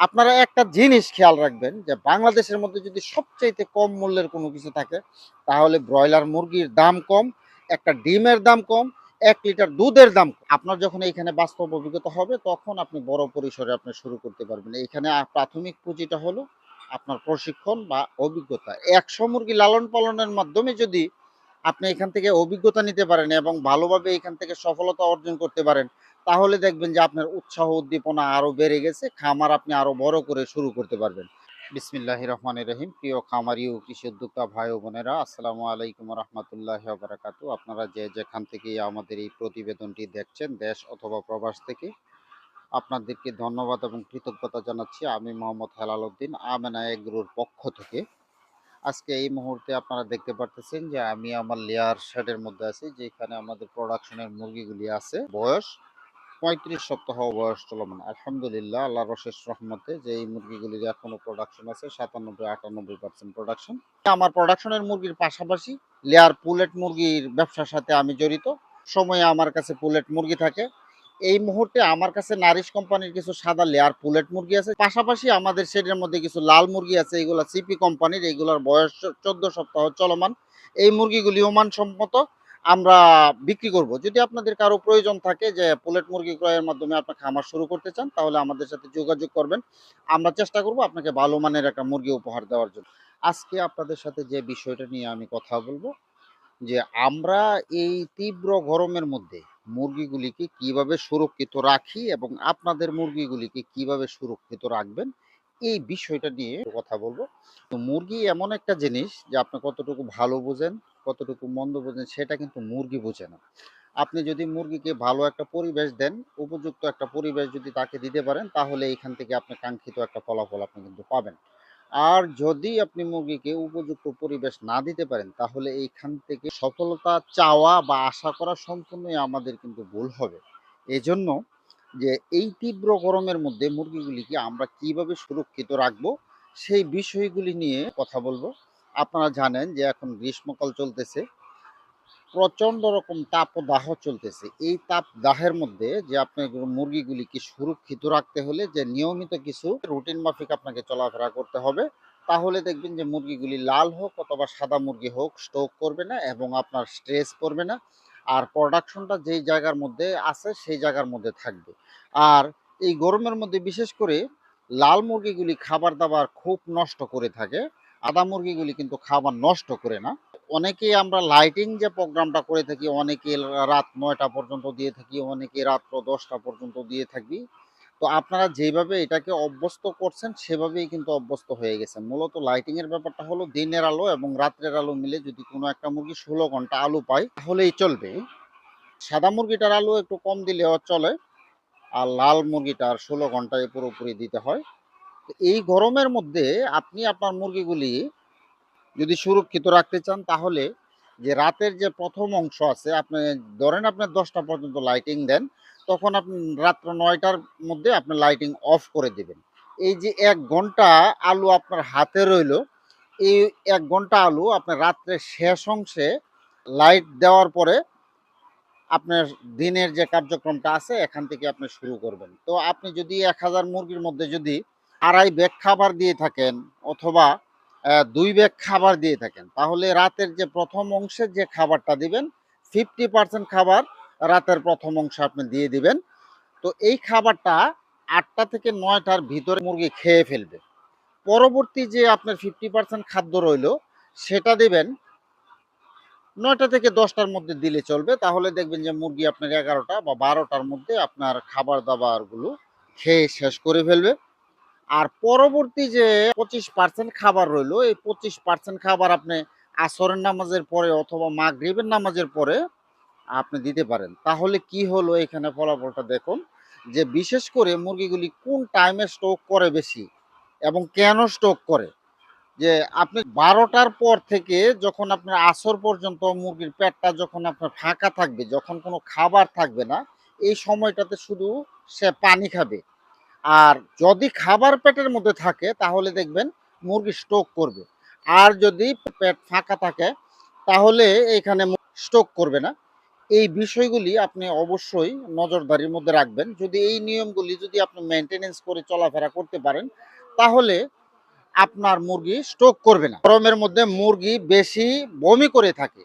আপনারা একটা জিনিস খেয়াল রাখবেন যে বাংলাদেশের মধ্যে যদি সবচাইতে কম মূল্যের কোনো কিছু থাকে, তাহলে ব্রয়লার মুরগির দাম কম, একটা ডিমের দাম কম, এক লিটার দুধের দাম আপনার যখন এখানে বাস্তব অভিজ্ঞতা হবে, তখন আপনি বড় পরিসরে আপনি শুরু করতে পারবেন। এখানে প্রাথমিক পুঁজিটা হলো আপনার প্রশিক্ষণ বা অভিজ্ঞতা। একশো মুরগি লালন পালনের মাধ্যমে যদি আপনি এখান থেকে অভিজ্ঞতা নিতে পারেন এবং ভালোভাবে এখান থেকে সফলতা অর্জন করতে পারেন তাহলে দেখবেন যে আপনার উৎসাহ উদ্দীপনা আরও বেড়ে গেছে, খামার আপনি আরও বড় করে শুরু করতে পারবেন। বিসমিল্লাহ রহমান রহিম। প্রিয় খামারি ও কৃষি উদ্যোক্তা ভাই ও বোনেরা, আসসালামু আলাইকুম রহমতুল্লাহ বারাকাতু। আপনারা যে যেখান থেকে আমাদের এই প্রতিবেদনটি দেখছেন, দেশ অথবা প্রবাস থেকে, আপনাদেরকে ধন্যবাদ এবং কৃতজ্ঞতা জানাচ্ছি। আমি মোহাম্মদ হেলাল উদ্দিন, আমেনা এগ্রোর পক্ষ থেকে। আজকে এই মুহূর্তে আপনারা দেখতে পারতেছেন যে আমি আমার লেয়ার শেডের মধ্যে আছি, যেখানে আমাদের প্রোডাকশনের মুরগিগুলি আছে। বয়স পঁয়ত্রিশ সপ্তাহ বয়স চলমান। আলহামদুলিল্লাহ, আল্লাহর অশেষ রহমতে যে এই মুরগিগুলির এখনও প্রোডাকশন আছে, সাতানব্বই, আটানব্বই পার্সেন্ট প্রোডাকশন আমার প্রোডাকশনের মুরগির পাশাপাশি লেয়ার পুলেট মুরগির ব্যবসার সাথে আমি জড়িত। সময়ে আমার কাছে পুলেট মুরগি থাকে। এই মুহূর্তে আমার কাছে নারিশ কোম্পানির কিছু সাদা লেয়ার পুলেট মুরগি আছে। পাশাপাশি আমাদের শেডের মধ্যে কিছু লাল মুরগি আছে, এগুলো সিপি কোম্পানির, এগুলোর বয়স চোদ্দ সপ্তাহ চলমান। এই মুরগিগুলিও মানসম্মত। আমরা বিক্রি করব। যদি আপনাদের কারও প্রয়োজন থাকে যে পোলেট মুরগি ক্রয়ের মাধ্যমে আপনি খামার শুরু করতে চান, তাহলে আমাদের সাথে যোগাযোগ করবেন। আমরা চেষ্টা করব আপনাকে ভালো মানের একটা মুরগি উপহার দেওয়ার জন্য। আজকে আপনাদের সাথে যে বিষয়টা নিয়ে আমি কথা বলব, যে আমরা এই তীব্র গরমের মধ্যে মুরগিগুলিকে কীভাবে সুরক্ষিত রাখি এবং আপনাদের মুরগিগুলিকে কীভাবে সুরক্ষিত রাখবেন, এই বিষয়টা নিয়ে কথা বলব। তো মুরগি এমন একটা জিনিস যে আপনি কতটুকু ভালো বোঝেন কতটুকু মন্দ বোঝেন সেটা কিন্তু মুরগি বোঝে না। আপনি যদি মুরগিকে ভালো একটা পরিবেশ দেন, উপযুক্ত একটা পরিবেশ যদি তাকে দিতে পারেন, তাহলে এখান থেকে আপনি কাঙ্ক্ষিত একটা ফলাফল আপনি কিন্তু পাবেন। আর যদি আপনি মুরগিকে উপযুক্ত পরিবেশ না দিতে পারেন, তাহলে এইখান থেকে সফলতা চাওয়া বা আশা করা সম্পূর্ণই আমাদের কিন্তু ভুল হবে। এজন্য যে এই তীব্র গরমের মধ্যে মুরগিগুলিকে আমরা কীভাবে সুরক্ষিত রাখব, সেই বিষয়গুলি নিয়ে কথা বলব। আপনারা জানেন যে এখন গ্রীষ্মকাল চলতেছে প্রচণ্ড রকম তাপদাহ চলতেছে। এই তাপ দাহের মধ্যে যে আপনার মুরগিগুলিকে সুরক্ষিত রাখতে হলে, যে নিয়মিত কিছু রুটিন মাফিক আপনাকে চলাফেরা করতে হবে, তাহলে দেখবেন যে মুরগিগুলি লাল হোক অথবা সাদা মুরগি হোক স্ট্রোক করবে না এবং আপনার স্ট্রেস করবে না। আর প্রোডাকশনটা যেই জায়গার মধ্যে আছে, সেই জায়গার মধ্যে থাকবে। আর এই গরমের মধ্যে বিশেষ করে লাল মুরগিগুলি খাবার দাবার খুব নষ্ট করে থাকে। আদা মুরগিগুলি কিন্তু খাবার নষ্ট করে না। অনেকেই আমরা লাইটিং যে প্রোগ্রামটা করে থাকি, অনেকে রাত নয়টা পর্যন্ত দিয়ে থাকি, অনেকে রাত্র দশটা পর্যন্ত দিয়ে থাকি। তো আপনারা যেভাবে এটাকে অভ্যস্ত করছেন, সেভাবেই কিন্তু অভ্যস্ত হয়ে গেছে মূলত লাইটিং এর ব্যাপারটা হলো দিনের আলো এবং রাত্রের আলো মিলে যদি কোনো একটা মুরগি ষোলো ঘণ্টা আলো পায়, তাহলেই চলবে। সাদা মুরগিটার আলো একটু কম দিলেও চলে, আর লাল মুরগিটার ষোলো ঘন্টায় পুরোপুরি দিতে হয়। এই গরমের মধ্যে আপনি আপনার মুরগিগুলি যদি সুরক্ষিত রাখতে চান, তাহলে যে রাতের যে প্রথম অংশ আছে, আপনি ধরেন আপনি দশটা পর্যন্ত লাইটিং দেন, তখন আপনি রাত্র নয়টার মধ্যে আপনি লাইটিং অফ করে দিবেন। এই যে এক ঘণ্টা আলু আপনার হাতে রইল, এই এক ঘণ্টা আলু আপনার রাত্রের শেষ অংশে লাইট দেওয়ার পরে আপনার দিনের যে কার্যক্রমটা আছে, এখান থেকে আপনি শুরু করবেন। তো আপনি যদি এক হাজার মুরগির মধ্যে যদি আড়াই ব্যাগ খাবার দিয়ে থাকেন অথবা দুই ব্যাগ খাবার দিয়ে থাকেন। তাহলে রাতের যে প্রথম অংশের যে খাবারটা দিবেন ফিফটি পার্সেন্ট খাবার রাতের প্রথম অংশে আপনি দিয়ে দিবেন। তো এই খাবারটা আটটা থেকে নয়টার ভিতরে মুরগি খেয়ে ফেলবে। পরবর্তী যে আপনার ফিফটি পার্সেন্ট খাদ্য রইল, সেটা দেবেন, নয়টা থেকে দশটার মধ্যে দিলে চলবে। তাহলে দেখবেন যে মুরগি আপনার এগারোটা বা বারোটার মধ্যে আপনার খাবার দাবারগুলো খেয়ে শেষ করে ফেলবে। আর পরবর্তী যে পঁচিশ পার্সেন্ট খাবার রইল, এই পঁচিশ পার্সেন্ট খাবার আপনি আসরের নামাজের পরে অথবা মাগরিবের নামাজের পরে আপনি দিতে পারেন। তাহলে কি হলো এখানে ফলাফলটা দেখুন, যে বিশেষ করে মুরগিগুলি কোন টাইমে স্টক করে বেশি এবং কেন স্টক করে? যে আপনি বারোটার পর থেকে যখন আপনার আসর পর্যন্ত মুরগির পেটটা যখন আপনার ফাঁকা থাকবে, যখন কোনো খাবার থাকবে না, এই সময়টাতে শুধু সে পানি খাবে। আর যদি খাবার পেটের মধ্যে থাকে, তাহলে দেখবেন মুরগি স্টক করবে। আর যদি পেট ফাঁকা থাকে, তাহলে এখানে স্টক করবে না। এই বিষয়গুলি আপনি অবশ্যই নজরদারির মধ্যে রাখবেন। যদি এই নিয়মগুলি যদি আপনি মেনটেনেন্স করে চলাফেরা করতে পারেন, তাহলে আপনার মুরগি স্ট্রোক করবে না। গরমের মধ্যে মুরগি বেশি বমি করে থাকে।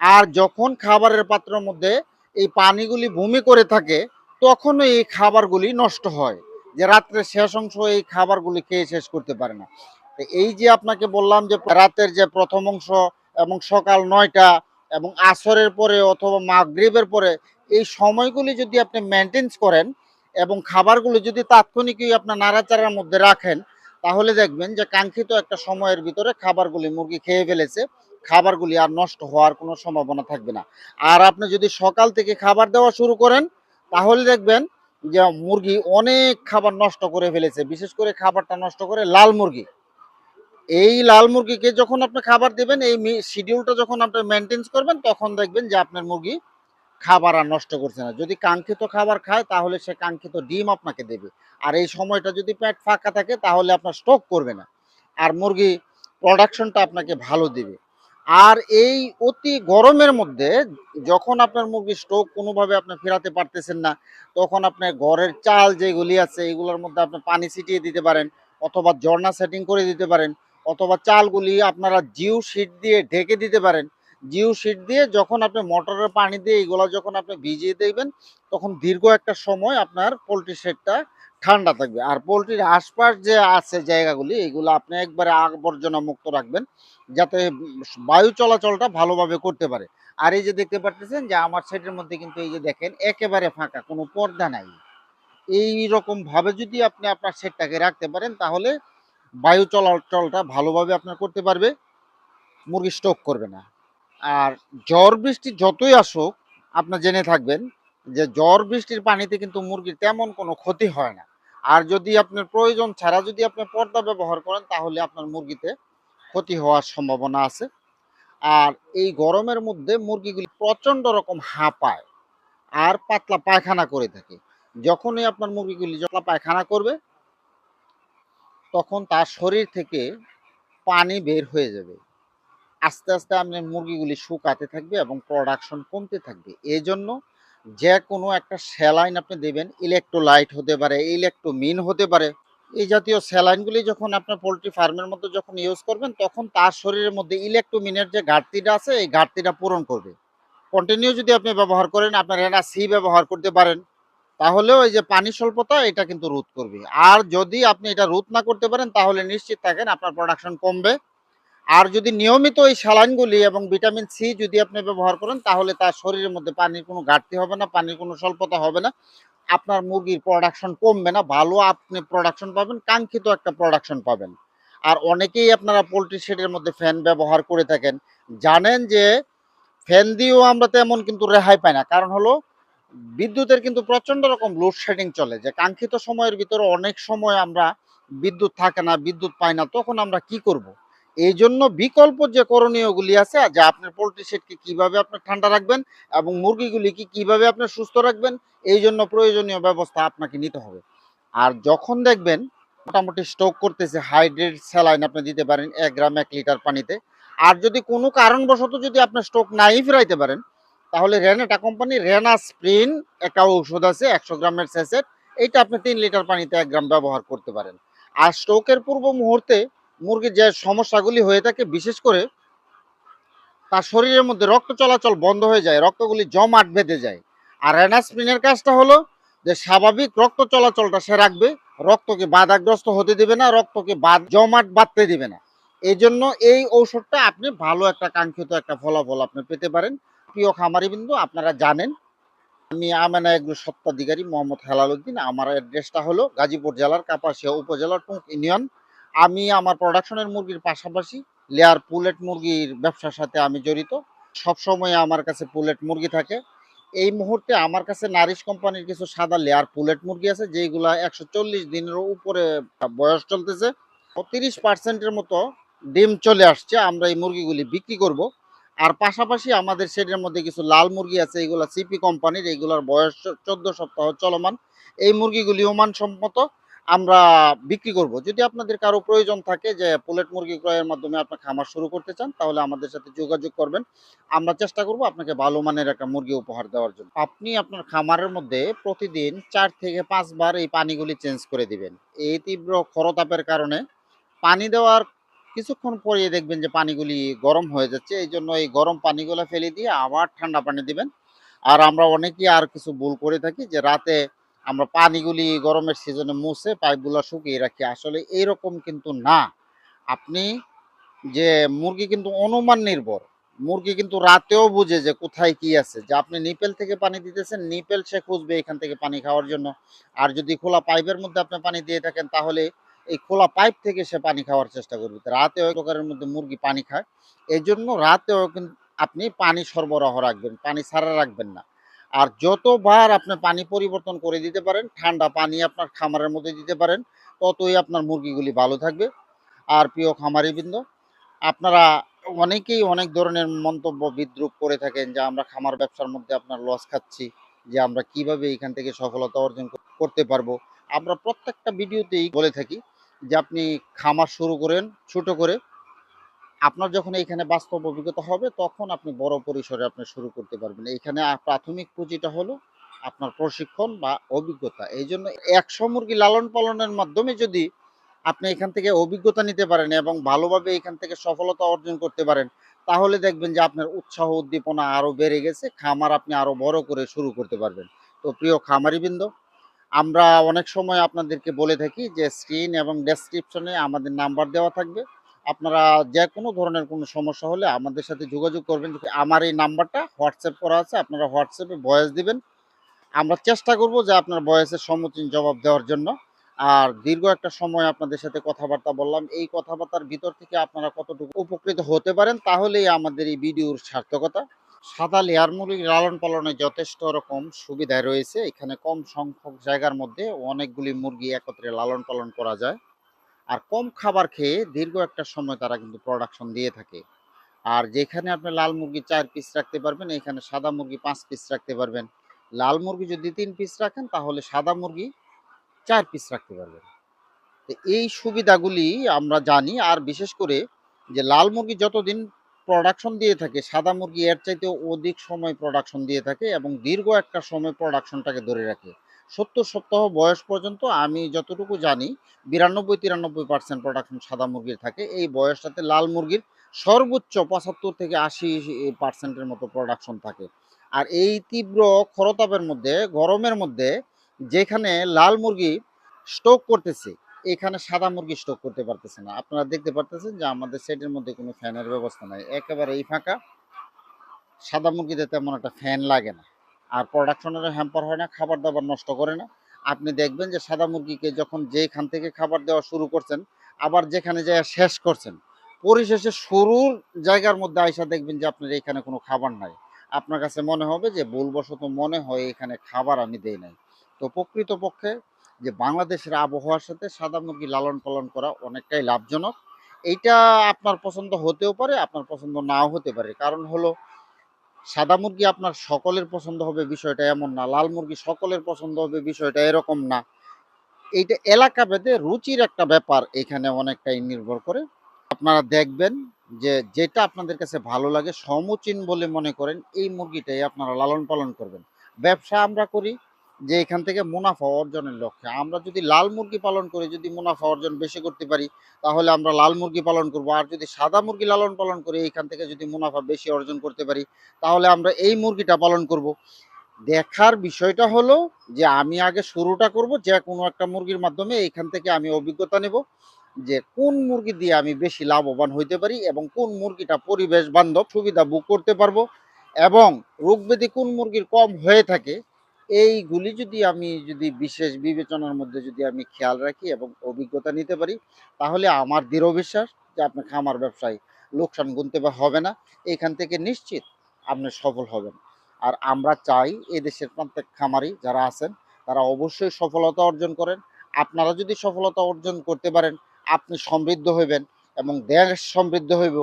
আর যখন খাবারের পাত্রের মধ্যে এই পানিগুলি বমি করে থাকে তখন এই খাবারগুলি নষ্ট হয়। যে রাত্রে শেষ অংশ এই খাবারগুলি খেয়ে শেষ করতে পারে না। এই যে আপনাকে বললাম যে রাতের যে প্রথম অংশ এবং সকাল নয়টা এবং আসরের পরে অথবা মাগরিবের পরে এই সময়গুলি যদি আপনি মেনটেন্স করেন এবং খাবারগুলো যদি তাৎক্ষণিকই আপনার নাড়াচাড়ার মধ্যে রাখেন, তাহলে দেখবেন যে কাঙ্ক্ষিত একটা সময়ের ভিতরে খাবারগুলি মুরগি খেয়ে ফেলেছে, খাবারগুলি আর নষ্ট হওয়ার কোনো সম্ভাবনা থাকবে না। আর আপনি যদি সকাল থেকে খাবার দেওয়া শুরু করেন, তাহলে দেখবেন যে মুরগি অনেক খাবার নষ্ট করে ফেলেছে, বিশেষ করে খাবারটা নষ্ট করে লাল মুরগি। এই লাল মুরগিকে যখন আপনি খাবার দেবেন, এই শিডিউলটা যখন আপনি মেনটেন্স করবেন, তখন দেখবেন যে আপনার মুরগি খাবার আর নষ্ট করছে না। যদি কাঙ্ক্ষিত খাবার খায়, তাহলে সে কাঙ্ক্ষিত ডিম আপনাকে দেবে। আর এই সময়টা যদি পেট ফাঁকা থাকে, তাহলে আপনার স্টক করবে না। আর মুরগি প্রোডাকশনটা আপনাকে ভালো দিবে। আর এই অতি গরমের মধ্যে যখন আপনার মুরগি স্টক কোনোভাবে আপনি ফেরাতে পারতেছেন না, তখন আপনার ঘরের চাল যেগুলি আছে, এগুলোর মধ্যে আপনি পানি ছিটিয়ে দিতে পারেন অথবা ঝর্ণা সেটিং করে দিতে পারেন অথবা চালগুলি আপনারা জিও শিট দিয়ে ঢেকে দিতে পারেন। জিও শিট দিয়ে যখন আপনি মোটরের পানি দিয়ে এগুলো যখন আপনি ভিজিয়ে দেবেন, তখন দীর্ঘ একটা সময় আপনার পোলট্রি শেডটা ঠান্ডা থাকবে। আর পোলট্রির আশপাশ যে আছে জায়গাগুলি, এগুলো আপনি একবারে আবর্জনা মুক্ত রাখবেন, যাতে বায়ু চলাচলটা ভালোভাবে করতে পারে। আর এই যে দেখতে পাচ্ছেন যে আমার সেটের মধ্যে কিন্তু এই যে দেখেন, একেবারে ফাঁকা, কোনো পর্দা নাই। এই রকম ভাবে যদি আপনি আপনার সেটটাকে রাখতে পারেন, তাহলে বায়ু চলাচলটা ভালোভাবে আপনার করতে পারবে, মুরগি স্টক করবে না। আর ঝড় বৃষ্টি যতই আসুক, আপনার জেনে থাকবেন যে ঝড় বৃষ্টির পানিতে কিন্তু মুরগির তেমন কোনো ক্ষতি হয় না। আর যদি আপনার প্রয়োজন ছাড়া যদি আপনি পর্দা ব্যবহার করেন, তাহলে আপনার মুরগিতে ক্ষতি হওয়ার সম্ভাবনা আছে। আর এই গরমের মধ্যে মুরগিগুলি প্রচণ্ড রকম হাঁপায় আর পাতলা পায়খানা করে থাকে। যখনই আপনার মুরগিগুলি যতলা পায়খানা করবে, তখন তার শরীর থেকে পানি বের হয়ে যাবে। আস্তে আস্তে আপনার মুরগিগুলি শুকাতে থাকবে এবং প্রোডাকশন কমতে থাকবে। এই জন্য যে কোনো একটা স্যালাইন আপনি দেবেন, ইলেকট্রোলাইট হতে পারে, ইলেকট্রোমিন হতে পারে, এই জাতীয় স্যালাইনগুলি যখন আপনার পোলট্রি ফার্মের মধ্যে যখন ইউজ করবেন, তখন তার শরীরের মধ্যে ইলেকট্রোমিনের যে ঘাটতিটা আছে, এই ঘাটতিটা পূরণ করবে। কন্টিনিউ যদি আপনি ব্যবহার করেন, আপনার এনা সি ব্যবহার করতে পারেন, তাহলেও এই যে পানি স্বল্পতা, এটা কিন্তু রোধ করবে। আর যদি আপনি এটা রোধ না করতে পারেন, তাহলে নিশ্চিত থাকেন আপনার প্রোডাকশন কমবে। আর যদি নিয়মিত এই স্যালাইনগুলি এবং ভিটামিন সি যদি আপনি ব্যবহার করেন, তাহলে তার শরীরের মধ্যে পানির কোনো ঘাটতি হবে না, পানির কোনো স্বল্পতা হবে না। আপনার মুরগির প্রোডাকশন কমবে না, ভালো আপনি প্রোডাকশন পাবেন, কাঙ্ক্ষিত একটা প্রোডাকশন পাবেন। আর অনেকেই আপনারা পোলট্রি শেডের মধ্যে ফ্যান ব্যবহার করে থাকেন। জানেন যে ফ্যান দিয়েও আমরা তেমন কিন্তু রেহাই পাই না। কারণ হলো, বিদ্যুতের কিন্তু প্রচণ্ড রকম লোডশেডিং চলে। যে কাঙ্ক্ষিত সময়ের ভিতরে অনেক সময় আমরা বিদ্যুৎ থাকে না, বিদ্যুৎ পাই না, তখন আমরা কি করব। এই জন্য বিকল্প যে করণীয়গুলি আছে, যে আপনার পোলট্রি শেডকে কীভাবে আপনি ঠান্ডা রাখবেন এবং মুরগিগুলিকে কীভাবে আপনি সুস্থ রাখবেন এই জন্য প্রয়োজনীয় ব্যবস্থা আপনাকে নিতে হবে। আর যখন দেখবেন মোটামুটি স্টক করতেছে হাইড্রেট স্যালাইন আপনি দিতে পারেন, এক গ্রাম, এক লিটার পানিতে। আর যদি কোনো কারণবশত যদি আপনার স্টক নাই ফেরাইতে পারেন, তাহলে রেনাটা কোম্পানি রেনা স্প্রিন একটা ঔষধ আছে, একশো গ্রামের স্যাসেট এইটা আপনি তিন লিটার পানিতে এক গ্রাম ব্যবহার করতে পারেন। আর স্ট্রোকের পূর্ব মুহূর্তে মুরগির যে সমস্যাগুলি হয়ে থাকে, বিশেষ করে তার শরীরের মধ্যে রক্ত চলাচল বন্ধ হয়ে যায়, রক্তগুলি জমাট বেঁধে যায়। আর রেনাস্প্রিনের কাজটা হলো যে স্বাভাবিক রক্ত চলাচলটা সে রাখবে, রক্তকে বাধাগ্রস্ত হতে দিবে না, রক্তকে বাদ জমাট বাঁধতে দিবে না। এই জন্য এই ঔষধটা আপনি ভালো একটা কাঙ্ক্ষিত একটা ফলাফল আপনি পেতে পারেন। প্রিয় খামারি বিন্দু আপনারা জানেন, আমি আমেনা এগ্রো সত্ত্বাধিকারী মোহাম্মদ হেলাল উদ্দিন। আমার অ্যাড্রেসটা হলো গাজীপুর জেলার কাপাসিয়া উপজেলার টুঙ্ক ইউনিয়ন আমি আমার প্রোডাকশনের মুরগির পাশাপাশি লেয়ার পুলেট মুরগির ব্যবসার সাথে আমি জড়িত। সব সময় আমার কাছে পুলেট মুরগি থাকে। এই মুহূর্তে আমার কাছে নারিশ কোম্পানির কিছু সাদা লেয়ার পুলেট মুরগি আছে যেগুলা একশো চল্লিশ দিনের উপরে বয়স চলতেছে। তিরিশ পার্সেন্টের মতো ডিম চলে আসছে, আমরা এই মুরগিগুলি বিক্রি করব। আর পাশাপাশি আমাদের শেডের মধ্যে কিছু লাল মুরগি আছে, এগুলা সিপি কোম্পানির, এগুলার বয়স চোদ্দ সপ্তাহ চলমান। এই মুরগিগুলিও মানসম্মত। আমরা বিক্রি করব। যদি আপনাদের কারও প্রয়োজন থাকে যে পোলেট মুরগি ক্রয়ের মাধ্যমে আপনার খামার শুরু করতে চান, তাহলে আমাদের সাথে যোগাযোগ করবেন। আমরা চেষ্টা করব আপনাকে ভালো মানের একটা মুরগি উপহার দেওয়ার জন্য। আপনি আপনার খামারের মধ্যে প্রতিদিন চার থেকে পাঁচবার এই পানিগুলি চেঞ্জ করে দিবেন। এই তীব্র খরতাপের কারণে পানি দেওয়ার কিছুক্ষণ পরে দেখবেন যে পানিগুলি গরম হয়ে যাচ্ছে। এই জন্য এই গরম পানিগুলো ফেলে দিয়ে আবার ঠান্ডা পানি দিবেন। আর আমরা অনেকেই আর কিছু ভুল করে থাকি যে রাতে আমরা পানিগুলি গরমের সিজনে মুছে পাইপগুলো শুকিয়ে রাখি। আসলে এইরকম কিন্তু না। আপনি যে মুরগি কিন্তু অনুমান নির্ভর। মুরগি কিন্তু রাতেও বুঝে যে কোথায় কি আছে। যে আপনি নিপেল থেকে পানি দিতেছেন, নিপেল সে খুঁজবে এখান থেকে পানি খাওয়ার জন্য। আর যদি খোলা পাইপের মধ্যে আপনি পানি দিয়ে থাকেন, তাহলে এই খোলা পাইপ থেকে সে পানি খাওয়ার চেষ্টা করবে। রাতে ওই প্রকারের মধ্যে মুরগি পানি খায়। এই জন্য রাতেও কিন্তু আপনি পানি সরবরাহ রাখবেন, পানি ছাড়া রাখবেন না। আর যতবার আপনি পানি পরিবর্তন করে দিতে পারেন, ঠান্ডা পানি আপনার খামারের মধ্যে দিতে পারেন, ততই আপনার মুরগিগুলি ভালো থাকবে। আর প্রিয় খামারিবৃন্দ, আপনারা অনেকেই অনেক ধরনের মন্তব্য বিদ্রুপ করে থাকেন যে আমরা খামার ব্যবসার মধ্যে আপনার লস খাচ্ছি, যে আমরা কীভাবে এখান থেকে সফলতা অর্জন করতে পারব। আমরা প্রত্যেকটা ভিডিওতেই বলে থাকি যে আপনি খামার শুরু করেন, ছোট করে আপনার যখন এইখানে বাস্তব অভিজ্ঞতা হবে, তখন আপনি বড় পরিসরে আপনি শুরু করতে পারবেন। এইখানে আ- প্রাথমিক পুঁজিটা হলো আপনার প্রশিক্ষণ বা অভিজ্ঞতা। এই জন্য একশো মুরগি লালন পালনের মাধ্যমে যদি আপনি এখান থেকে অভিজ্ঞতা নিতে পারেন এবং ভালোভাবে এখান থেকে সফলতা অর্জন করতে পারেন, তাহলে দেখবেন যে আপনার উৎসাহ উদ্দীপনা আরও বেড়ে গেছে, খামার আপনি আরও বড় করে শুরু করতে পারবেন। তো প্রিয় খামারিবৃন্দ, আমরা অনেক সময় আপনাদেরকে বলে থাকি যে স্ক্রিন এবং ডেসক্রিপশনে আমাদের নাম্বার দেওয়া থাকবে। আপনারা যে কোনো ধরনের কোনো সমস্যা হলে আমাদের সাথে যোগাযোগ করবেন। আমার এই নাম্বারটা হোয়াটসঅ্যাপ করা আছে, আপনারা হোয়াটসঅ্যাপে ভয়েস দিবেন। আমরা চেষ্টা করব যে আপনার বয়সের সম্মুখীন জবাব দেওয়ার জন্য। আর দীর্ঘ একটা সময় আপনাদের সাথে কথাবার্তা বললাম, এই কথাবার্তার ভিতর থেকে আপনারা কতটুকু উপকৃত হতে পারেন তাহলেই আমাদের এই ভিডিওর সার্থকতা। সাদা লেয়ার মুরগি লালন পালনে যথেষ্ট রকম সুবিধা রয়েছে। এখানে কম সংখ্যক জায়গার মধ্যে অনেকগুলি মুরগি একত্রে লালন পালন করা যায়। আর কম খাবার খেয়ে দীর্ঘ একটা সময় তারা কিন্তু প্রোডাকশন দিয়ে থাকে। আর যেখানে আপনি লাল মুরগি চার পিস রাখতে পারবেন, এখানে সাদা মুরগি পাঁচ পিস রাখতে পারবেন। লাল মুরগি যদি তিন পিস রাখেন, তাহলে সাদা মুরগি চার পিস রাখতে পারবেন। তো এই সুবিধাগুলি আমরা জানি, আর বিশেষ করে যে লাল মুরগি যতদিন প্রোডাকশন দিয়ে থাকে, সাদা মুরগি এর চাইতে অধিক সময় প্রোডাকশন দিয়ে থাকে এবং দীর্ঘ একটা সময় প্রোডাকশনটাকে ধরে রাখে। সত্তর সপ্তাহ বয়স পর্যন্ত আমি যতটুকু জানি, বিরানব্বই তিরানব্বই পার্সেন্ট প্রোডাকশন সাদা মুরগির থাকে। এই বয়সটাতে লাল মুরগির সর্বোচ্চ পঁচাত্তর থেকে আশি পার্সেন্টের মতো প্রোডাকশন থাকে। আর এই তীব্র খরতাপের মধ্যে, গরমের মধ্যে যেখানে লাল মুরগি স্টক করতেছে, এখানে সাদা মুরগি স্টক করতে পারতেছে না। আপনারা দেখতে পারতেছেন যে আমাদের সেটের মধ্যে কোনো ফ্যানের ব্যবস্থা নাই। একেবারে এই ফাঁকা। সাদা মুরগিতে তেমন একটা ফ্যান লাগে না। আর প্রোডাকশনের হ্যাম্পার হয় না খাবার দাবার নষ্ট করে না। আপনি দেখবেন যে সাদা মুরগিকে যখন যেখান থেকে খাবার দেওয়া শুরু করছেন, আবার যেখানে যায় শেষ করছেন, পরিশেষে শুরুর জায়গার মধ্যে আইসা দেখবেন যে আপনার এখানে কোনো খাবার নাই। আপনার কাছে মনে হবে যে ভুলবশত মনে হয় এখানে খাবার আমি দেই নাই। তো প্রকৃতপক্ষে যে বাংলাদেশের আবহাওয়ার সাথে সাদা মুরগি লালন পালন করা অনেকটাই লাভজনক। এইটা আপনার পছন্দ হতেও পারে, আপনার পছন্দ নাও হতে পারে। কারণ হলো সাদা মুরগি আপনার সকলের পছন্দ হবে বিষয়টা এমন না, লাল মুরগি সকলের পছন্দ হবে বিষয়টা এরকম না। এইটা এলাকা ভেদে রুচির একটা ব্যাপার, এখানে অনেকটাই নির্ভর করে। আপনারা দেখবেন যে যেটা আপনাদের কাছে ভালো লাগে সমুচীন বলে মনে করেন, এই মুরগিটাই আপনারা লালন পালন করবেন। ব্যবসা আমরা করি যে এখান থেকে মুনাফা অর্জনের লক্ষ্যে। আমরা যদি লাল মুরগি পালন করি, যদি মুনাফা অর্জন বেশি করতে পারি, তাহলে আমরা লাল মুরগি পালন করব। আর যদি সাদা মুরগি লালন পালন করি এইখান থেকে যদি মুনাফা বেশি অর্জন করতে পারি, তাহলে আমরা এই মুরগিটা পালন করব। দেখার বিষয়টা হলো যে আমি আগে শুরুটা করব, যে কোনো একটা মুরগির মাধ্যমে এইখান থেকে আমি অভিজ্ঞতা নেব যে কোন মুরগি দিয়ে আমি বেশি লাভবান হইতে পারি এবং কোন মুরগিটা পরিবেশ বান্ধব সুবিধা বুক করতে পারব এবং রোগব্যাধি কোন মুরগির কম হয়ে থাকে এইগুলি যদি আমি যদি বিশেষ বিবেচনার মধ্যে যদি আমি খেয়াল রাখি এবং অভিজ্ঞতা নিতে পারি, তাহলে আমার দৃঢ় বিশ্বাস যে আপনার খামার ব্যবসায়, লোকসান গুনতে হবে না। এখান থেকে নিশ্চিত আপনি সফল হবেন। আর আমরা চাই এদেশের প্রত্যেক খামারি যারা আছেন, তারা অবশ্যই সফলতা অর্জন করেন। আপনারা যদি সফলতা অর্জন করতে পারেন, আপনি সমৃদ্ধ হইবেন এবং দেশ সমৃদ্ধ হইব।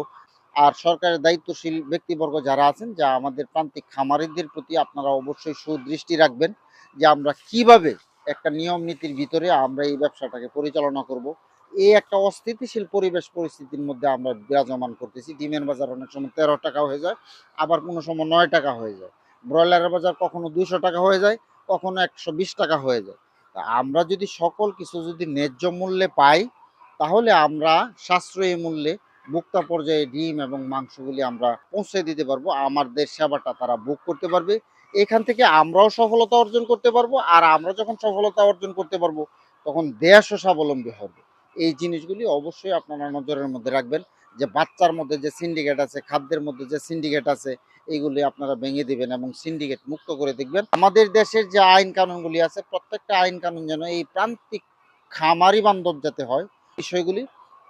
আর সরকারের দায়িত্বশীল ব্যক্তিবর্গ যারা আছেন, যা আমাদের প্রান্তিক খামারিদের প্রতি আপনারা অবশ্যই সুদৃষ্টি রাখবেন যে আমরা কীভাবে একটা নিয়ম নীতির ভিতরে আমরা এই ব্যবসাটাকে পরিচালনা করব। এই একটা অস্থিতিশীল পরিবেশ পরিস্থিতির মধ্যে আমরা বিরাজমান করতেছি। ডিমের বাজার অনেক সময় তেরো টাকা হয়ে যায়, আবার কোনো সময় নয় টাকা হয়ে যায়। ব্রয়লারের বাজার কখনো দুশো টাকা হয়ে যায়, কখনো একশো বিশ টাকা হয়ে যায়। তা আমরা যদি সকল কিছু যদি ন্যায্য মূল্যে পাই, তাহলে আমরা সাশ্রয়ী মূল্যে ভোক্তা পর্যায়ে ডিম এবং মাংসগুলি আমরা পৌঁছে দিতে পারব, আমাদের সেবাটা তারা বুক করতে পারবে। এখান থেকে আমরাও সফলতা অর্জন করতে পারব আর আমরা যখন সফলতা অর্জন করতে পারব, তখন দেশও স্বাবলম্বী হবে। এই জিনিসগুলি অবশ্যই আপনারা নজরের মধ্যে রাখবেন যে বাচ্চার মধ্যে যে সিন্ডিকেট আছে, খাদ্যের মধ্যে যে সিন্ডিকেট আছে এইগুলি আপনারা ভেঙে দিবেন এবং সিন্ডিকেট মুক্ত করে দেখবেন। আমাদের দেশের যে আইন কানুনগুলি আছে, প্রত্যেকটা আইন কানুন যেন এই প্রান্তিক খামারি বান্ধব যাতে হয়, বিষয়গুলি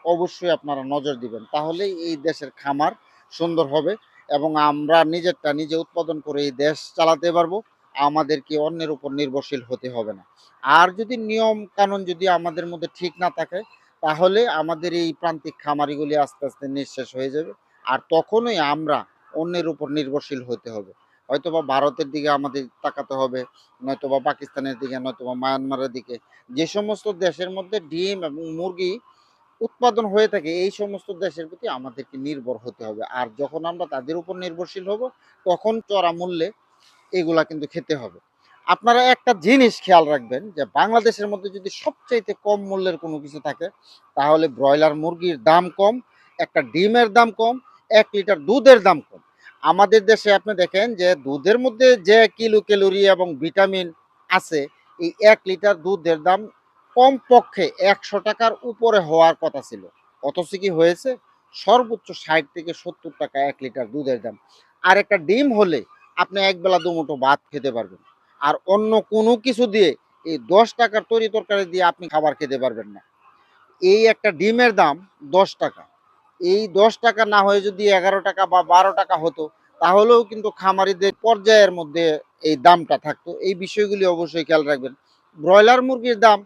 অবশ্যই আপনারা নজর দিবেন। তাহলেই এই দেশের খামার সুন্দর হবে এবং আমরা নিজেরটা নিজে উৎপাদন করে এই দেশ চালাতে পারব। আমাদেরকে অন্যের উপর নির্ভরশীল হতে হবে না। আর যদি নিয়ম কানুন যদি আমাদের মধ্যে ঠিক না থাকে, তাহলে আমাদের এই প্রান্তিক খামারিগুলি আস্তে আস্তে নিঃশেষ হয়ে যাবে আর তখনই আমরা অন্যের উপর নির্ভরশীল হতে হবে। হয়তোবা ভারতের দিকে আমাদের তাকাতে হবে, নয়তোবা পাকিস্তানের দিকে, নয়তোবা মায়ানমারের দিকে। যে সমস্ত দেশের মধ্যে ডিম এবং মুরগি উৎপাদন হয়ে থাকে, এই সমস্ত দেশের প্রতি আমাদেরকে নির্ভর হতে হবে। আর যখন আমরা তাদের উপর নির্ভরশীল হব, তখন চড়া মূল্যে এগুলা কিন্তু খেতে হবে। আপনারা একটা জিনিস খেয়াল রাখবেন, যে বাংলাদেশের মধ্যে যদি সবচাইতে কম মূল্যের কোনো কিছু থাকে, তাহলে ব্রয়লার মুরগির দাম কম, একটা ডিমের দাম কম, এক লিটার দুধের দাম কম। আমাদের দেশে আপনি দেখেন যে দুধের মধ্যে যে কিলো ক্যালোরি এবং ভিটামিন আছে, এই এক লিটার দুধের দাম কমপক্ষে একশো টাকার উপরে হওয়ার কথা ছিল। অথচ কি হয়েছে? সর্বোচ্চ ষাট থেকে সত্তর টাকা এক লিটার দুধের দাম। আর একটা ডিম হলে আপনি একবেলা দুমুঠো ভাত খেতে পারবেন। আর অন্য কোনো কিছু দিয়ে এই দশ টাকার তরি তরকারি দিয়ে আপনি খাবার খেতে পারবেন না। এই একটা ডিমের দাম দশ টাকা। এই দশ টাকা না হয়ে যদি এগারো টাকা বা বারো টাকা হতো, তাহলেও কিন্তু খামারিদের পর্যায়ের মধ্যে এই দামটা থাকতো। এই বিষয়গুলি অবশ্যই খেয়াল রাখবেন। ব্রয়লার মুরগির দাম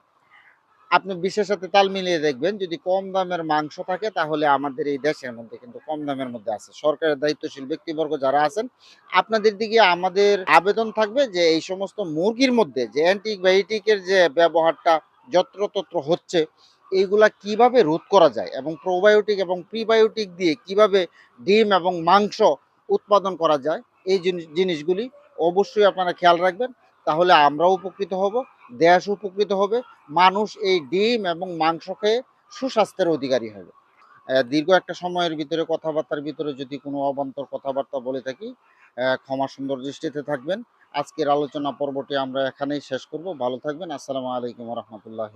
আপনি বিশ্বের সাথে তাল মিলিয়ে দেখবেন, যদি কম দামের মাংস থাকে, তাহলে আমাদের এই দেশের মধ্যে কিন্তু কম দামের মধ্যে আছে। সরকারের দায়িত্বশীল ব্যক্তিবর্গ যারা আছেন, আপনাদের দিকে আমাদের আবেদন থাকবে যে এই সমস্ত মুরগির মধ্যে যে অ্যান্টিবায়োটিকের যে ব্যবহারটা, যত্রতত্র হচ্ছে, এইগুলা কীভাবে রোধ করা যায় এবং প্রোবায়োটিক এবং প্রিবায়োটিক দিয়ে কীভাবে ডিম এবং মাংস উৎপাদন করা যায়, এই জিনিস, জিনিসগুলি অবশ্যই আপনারা খেয়াল রাখবেন। তাহলে আমরাও উপকৃত হব। দেশ উপকৃত হবে, মানুষ এই ডিম এবং মাংস খেয়ে সুস্বাস্থ্যের অধিকারী হবে। দীর্ঘ একটা সময়ের ভিতরে কথাবার্তার ভিতরে যদি কোনো অবান্তর কথাবার্তা বলে থাকি ক্ষমা সুন্দর দৃষ্টিতে থাকবেন। আজকের আলোচনা পর্বটি আমরা এখানেই শেষ করব। ভালো থাকবেন। আসসালামু আলাইকুম রহমতুল্লাহ